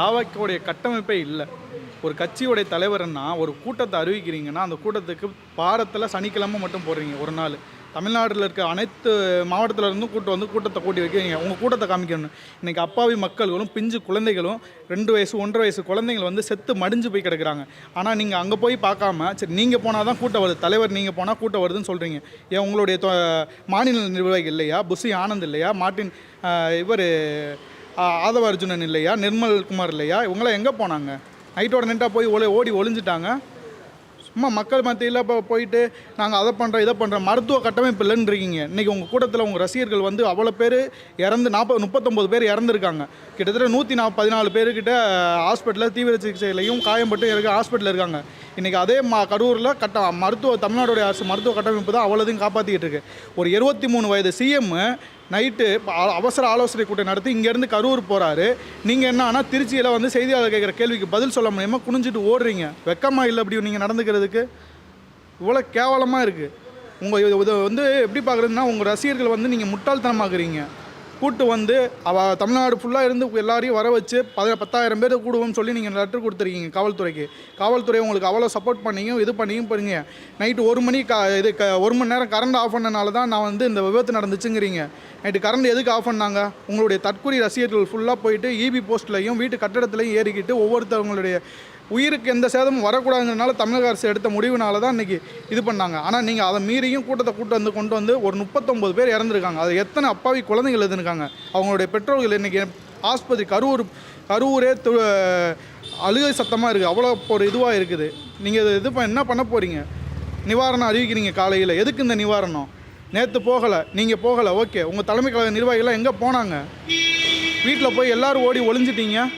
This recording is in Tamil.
தாவக்கோடைய கட்டமைப்பே இல்லை. ஒரு கட்சியோடைய தலைவர்னா ஒரு கூட்டத்தை அறிவிக்கிறீங்கன்னா அந்த கூட்டத்துக்கு பாரத்தில் சனிக்கிழமை மட்டும் போடுறீங்க ஒரு நாள். தமிழ்நாட்டில் இருக்க அனைத்து மாவட்டத்திலிருந்தும் கூட்டம் வந்து கூட்டத்தை கூட்டி வைக்கிறீங்க. உங்கள் கூட்டத்தை காமிக்கணும். இன்றைக்கி அப்பாவி மக்கள்களும் பிஞ்சு குழந்தைகளும் ரெண்டு வயசு ஒன்றரை வயசு குழந்தைகள் வந்து செத்து மடிஞ்சு போய் கிடக்குறாங்க. ஆனால் நீங்கள் அங்கே போய் பார்க்காம சரி நீங்கள் போனால் தான் கூட்டம் வருது. தலைவர் நீங்கள் போனால் கூட்டம் வருதுன்னு சொல்கிறீங்க ஏன் உங்களுடைய மாநில நிர்வாகி இல்லையா? புஷி ஆனந்த் இல்லையா? மார்ட்டின் இவர் ஆதவ அர்ஜுனன் இல்லையா? நிர்மல் குமார் இல்லையா? இவங்களாம் எங்கே போனாங்க? நைட்டோட நைட்டாக போய் ஒளி ஓடி ஒளிஞ்சிட்டாங்க. சும்மா மக்கள் மத்தியில் இப்போ போயிட்டு நாங்கள் அதை பண்ணுறோம் இதை பண்ணுறோம் மருத்துவ கட்டமைப்பு இல்லைன்னு இருக்கீங்க இன்றைக்கி உங்கள் கூட்டத்தில் உங்கள் ரசிகர்கள் வந்து அவ்வளோ பேர் இறந்து நாற்பது முப்பத்தொம்போது பேர் இறந்துருக்காங்க. கிட்டத்தட்ட நூற்றி நா பதினாலு பேர்கிட்ட ஹாஸ்பிட்டலில் தீவிர சிகிச்சையிலையும் காயம்பட்டு இருக்க ஹாஸ்பிட்டலில் இருக்காங்க. இன்றைக்கி அதே மா கரூரில் கட்ட மருத்துவ தமிழ்நாடுடைய அரசு மருத்துவ கட்டமைப்பு தான் அவ்வளோதையும் காப்பாற்றிக்கிட்டு இருக்கு. ஒரு இருபத்தி மூணு வயது சிஎம் நைட்டு அவசர ஆலோசனை கூட்டம் நடத்தி இங்கேருந்து கரூர் போகிறாரு நீங்கள் என்ன ஆனால் திருச்சியில் வந்து செய்தியாளர் கேட்குற கேள்விக்கு பதில் சொல்ல முடியாமல் குனிஞ்சிட்டு ஓடுறீங்க. வெக்கமாக இல்லை அப்படி நீங்கள் நடந்துக்கிறதுக்கு? இவ்வளோ கேவலமாக இருக்குது உங்கள் இது வந்து எப்படி பார்க்குறதுன்னா உங்கள் ரசிகர்கள் வந்து நீங்கள் முட்டாள்தனமாக்குறீங்க. கூட்டு வந்து அவ தமிழ்நாடு ஃபுல்லாக இருந்து எல்லாரையும் வர வச்சு பத பத்தாயிரம் பேர் கூடுவோம்னு சொல்லி நீங்கள் லெட்டர் கொடுத்துருக்கீங்க காவல்துறைக்கு. காவல்துறை உங்களுக்கு அவ்வளோ சப்போர்ட் பண்ணியும் இது பண்ணியும் போறீங்க. நைட்டு ஒரு மணி க இது க ஒரு மணி நேரம் கரண்ட் ஆஃப் பண்ணனால தான் நான் வந்து இந்த விபத்து நடந்துச்சுங்கிறீங்க. நைட்டு கரண்ட் எதுக்கு ஆஃப் பண்ணாங்க? உங்களுடைய தற்கொலை ரசிகர்கள் ஃபுல்லாக போயிட்டு இபி போஸ்ட்லையும் வீட்டு கட்டடத்துலையும் ஏறிக்கிட்டு ஒவ்வொருத்தவங்களுடைய உயிருக்கு எந்த சேதமும் வரக்கூடாதுங்கிறனால தமிழக அரசு எடுத்த முடிவுனால தான் இன்றைக்கி இது பண்ணாங்க. ஆனால் நீங்கள் அதை மீறியும் கூட்டத்தை கூட்டு வந்து கொண்டு வந்து ஒரு முப்பத்தொம்பது பேர் இறந்துருக்காங்க. அது எத்தனை அப்பாவி குழந்தைகள் இருந்திருக்காங்க அவங்களுடைய பெற்றோர்கள் இன்றைக்கி ஆஸ்பத்திரி கரூர் கரூரே து அழுகை சத்தமாக இருக்குது அவ்வளோ ஒரு இதுவாக இருக்குது. நீங்கள் இது இது என்ன பண்ண போகிறீங்க நிவாரணம் அறிவிக்கிறீங்க காலையில். எதுக்கு இந்த நிவாரணம்? நேற்று போகலை. நீங்கள் போகலை. ஓகே. உங்கள் தலைமை கழக நிர்வாகிகள்லாம் எங்கே போனாங்க? வீட்டில் போய் எல்லோரும் ஓடி ஒளிஞ்சிட்டீங்க?